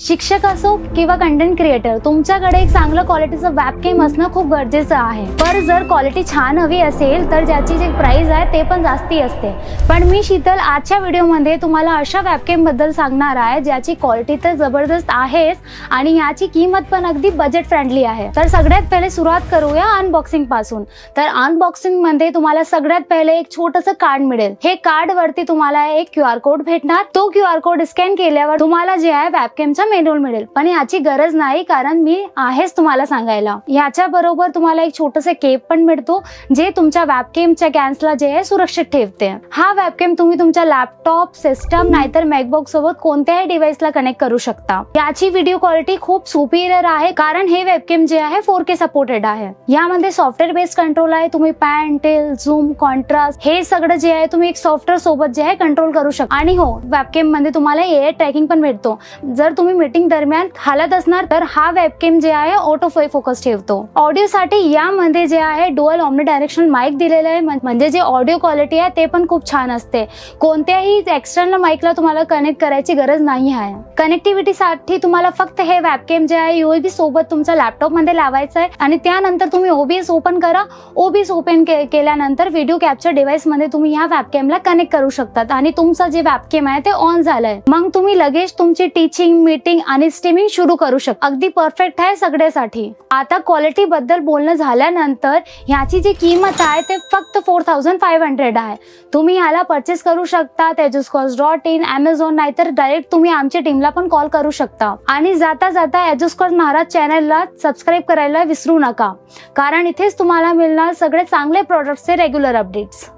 शिक्षक असो किंवा कंटेंट क्रिएटर तुमच्याकडे एक चांगलं क्वालिटीचं वॅबकेम असणं खूप गरजेचं आहे. पर जर क्वालिटी छान हवी असेल तर ज्याची जी प्राइस आहे ते पण जास्ती असते. पण मी शीतल आजच्या व्हिडिओमध्ये तुम्हाला अशा वॅबकेमबद्दल सांगणार आहे ज्याची क्वालिटी तर जबरदस्त आहेच आणि याची किंमत पण अगदी बजेट फ्रेंडली आहे. तर सगळ्यात पहिले सुरुवात करूया अनबॉक्सिंगपासून. तर अनबॉक्सिंगमध्ये तुम्हाला सगळ्यात पहिले एक छोटंसं कार्ड मिळेल. हे कार्ड वरती तुम्हाला एक क्यू आर कोड भेटणार. तो क्यू आर कोड स्कॅन केल्यावर तुम्हाला जे आहे वेबकेमचा मेन्यूल मिळेल. पण याची गरज नाही कारण मी आहेच तुम्हाला सांगायला. याच्या बरोबर तुम्हाला एक छोटस केप पण मिळतो जे तुमच्या वॅबकेमच्या कॅन्सला जे आहे सुरक्षित ठेवते. हा वॅबकेम तुम्ही तुमच्या लॅपटॉप सिस्टम नाहीतर मॅकबुक सोबत कोणत्याही डिव्हाइसला कनेक्ट करू शकता. याची व्हिडिओ क्वालिटी खूप सुपिरियर आहे कारण हे वेबकेम जे आहे फोर के सपोर्टेड आहे. यामध्ये सॉफ्टवेअर बेस्ड कंट्रोल आहे तुम्ही पॅन टेल झूम कॉन्ट्रास्ट हे सगळं जे आहे तुम्ही एक सॉफ्टवेअर सोबत जे आहे कंट्रोल करू शकता. आणि हो वेबकेममध्ये तुम्हाला एअर ट्रॅकिंग पण भेटतो. जर तुम्ही मीटिंग दरम्यान हालत असणार तर हा वेबकेम जे आहे ऑटो फोकस ठेवतो. ऑडिओ साठी यामध्ये जे आहे डुअल ऑमनी डायरेक्शनल माईक दिलेलं आहे. म्हणजे जे ऑडिओ क्वालिटी आहे ते पण खूप छान असते. कोणत्याही एक्सटर्नल माईकला तुम्हाला कनेक्ट करायची गरज नाही आहे. कनेक्टिव्हिटी साठी तुम्हाला फक्त हे वेबकेम जे आहे युएबी सोबत तुमच्या लॅपटॉपमध्ये लावायचं आहे. आणि त्यानंतर तुम्ही ओबीएस ओपन करा. ओबीएस ओपन केल्यानंतर व्हिडिओ कॅप्चर डिव्हाइसमध्ये तुम्ही ह्या वेबकेमला कनेक्ट करू शकतात. आणि तुमचं जे वेबकेम आहे ते ऑन झालंय. मग तुम्ही लगेच तुमची टीचिंग मीटिंग आणि स्टीमिंग सुरू करू शकतो. अगदी परफेक्ट आहे सगळ्यासाठी. आता क्वालिटी बद्दल बोलणं झाल्यानंतर ह्याची जी किंमत आहे ते फक्त फोर थाउजंड फाईव्ह हंड्रेड आहे. तुम्ही ह्याला परचेस करू शकता एजुस्कॉस डॉट इन अमेझॉन नाहीतर डायरेक्ट तुम्ही आमच्या टीमला पण कॉल करू शकता. आणि जाता जाता एजुस्कॉस महाराज चॅनलला सबस्क्राईब करायला विसरू नका. कारण इथेच तुम्हाला मिळणार सगळे चांगले प्रोडक्टचे रेग्युलर अपडेट्स